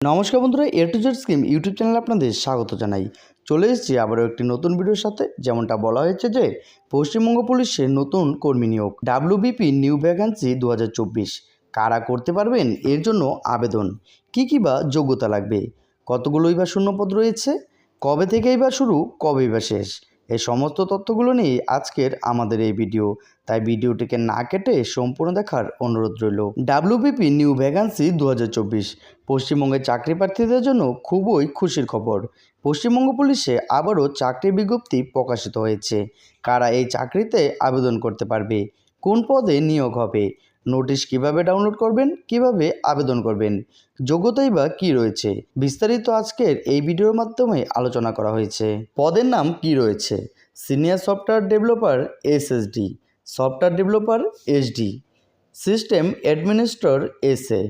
নমস্কার বন্ধুরা A to Z scheme YouTube চ্যানেলে আপনাদের স্বাগত জানাই। চলে এসেছি আবারও একটি নতুন ভিডিওর সাথে, যেমনটা বলা হয়েছে যে, পশ্চিমবঙ্গ পুলিশের নতুন কর্মী নিয়োগ ডাব্লিউবিপি নিউ ভ্যাকান্সি দু হাজার চব্বিশ। কারা করতে পারবেন এর জন্য আবেদন? কী কী বা যোগ্যতা লাগবে? কতগুলোই বা শূন্যপদ রয়েছে? কবে থেকেই বা শুরু, কবেই বা শেষ? এই সমস্ত তথ্যগুলো নিয়ে আজকের আমাদের এই ভিডিও। তাই ভিডিওটিকে না কেটে সম্পূর্ণ দেখার অনুরোধ রইল। ডাব্লিউবিপি নিউ ভ্যাকান্সি দু হাজার চব্বিশ, পশ্চিমবঙ্গের চাকরি প্রার্থীদের জন্য খুবই খুশির খবর। পশ্চিমবঙ্গ পুলিশে আবারও চাকরির বিজ্ঞপ্তি প্রকাশিত হয়েছে। কারা এই চাকরিতে আবেদন করতে পারবে? কোন পদে নিয়োগ হবে? নোটিশ কীভাবে ডাউনলোড করবেন? কীভাবে আবেদন করবেন? যোগ্যতাই বা কী রয়েছে? বিস্তারিত আজকের এই ভিডিওর মাধ্যমে আলোচনা করা হয়েছে। পদের নাম কি রয়েছে? Senior software developer SSD. Software developer SD. System administrator SA.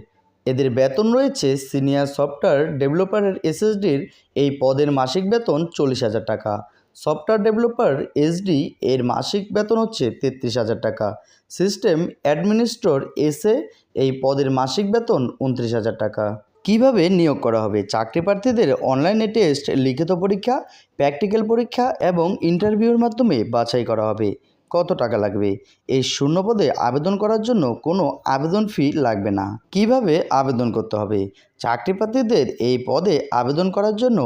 এদের বেতন রয়েছে সিনিয়র সফটওয়্যার ডেভেলপারের এসএসডির, এই পদের মাসিক বেতন চল্লিশ হাজার টাকা। সফটওয়্যার ডেভেলপার এসডি এর মাসিক বেতন হচ্ছে তেত্রিশ হাজার টাকা। সিস্টেম অ্যাডমিনিস্ট্রর এসএ, এই পদের মাসিক বেতন উনত্রিশ হাজার টাকা। কীভাবে নিয়োগ করা হবে? চাকরি প্রার্থীদের অনলাইনে টেস্ট, লিখিত পরীক্ষা, প্র্যাকটিক্যাল পরীক্ষা এবং ইন্টারভিউর মাধ্যমে বাছাই করা হবে। কত টাকা লাগবে? এই শূন্য পদে আবেদন করার জন্য কোনো আবেদন ফি লাগবে না। কীভাবে আবেদন করতে হবে? চাকরি প্রার্থীদের এই পদে আবেদন করার জন্য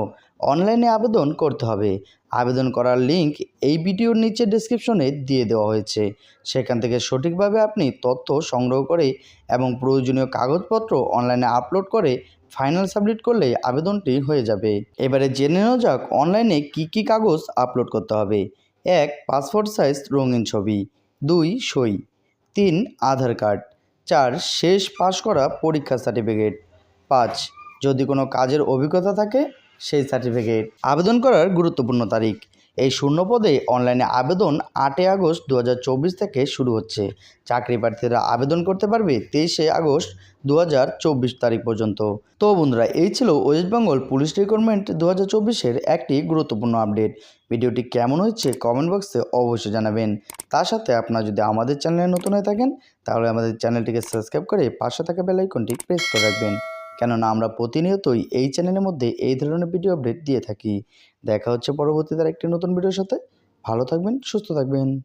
অনলাইনে আবেদন করতে হবে। আবেদন করার লিংক এই ভিডিওর নিচে ডেসক্রিপশনে দিয়ে দেওয়া হয়েছে। সেখান থেকে সঠিকভাবে আপনি তথ্য সংগ্রহ করে এবং প্রয়োজনীয় কাগজপত্র অনলাইনে আপলোড করে ফাইনাল সাবমিট করলে আবেদনটি হয়ে যাবে। এবারে জেনে নেওয়া যাক অনলাইনে কি কি কাগজ আপলোড করতে হবে। এক পাসপোর্ট সাইজ রঙিন ছবি, দুই সই, তিন আধার কার্ড চার শেষ পাশ করা পরীক্ষা সার্টিফিকেট পাঁচ যদি কোনো কাজের অভিজ্ঞতা থাকে সেই সার্টিফিকেট আবেদন করার গুরুত্বপূর্ণ তারিখ। এই শূন্য পদে অনলাইনে আবেদন আটই আগস্ট দু হাজার চব্বিশ থেকে শুরু হচ্ছে। চাকরি প্রার্থীরা আবেদন করতে পারবে তেইশে আগস্ট দু হাজার চব্বিশ তারিখ পর্যন্ত। তো বন্ধুরা, এই ছিল ওয়েস্ট বেঙ্গল পুলিশ রিক্রুটমেন্ট দু হাজার একটি গুরুত্বপূর্ণ আপডেট। ভিডিওটি কেমন হচ্ছে কমেন্ট বক্সে অবশ্যই জানাবেন। তার সাথে আপনারা যদি আমাদের চ্যানেলে নতুন হয়ে থাকেন, তাহলে আমাদের চ্যানেলটিকে সাবস্ক্রাইব করে পাশে থাকা বেল আইকনটি প্রেস করে রাখবেন। কেননা আমরা প্রতিনিয়তই এই চ্যানেলের মধ্যে এই ধরনের ভিডিও আপডেট দিয়ে থাকি। দেখা হচ্ছে পরবর্তীতে একটি নতুন ভিডিওর সাথে। ভালো থাকবেন, সুস্থ থাকবেন।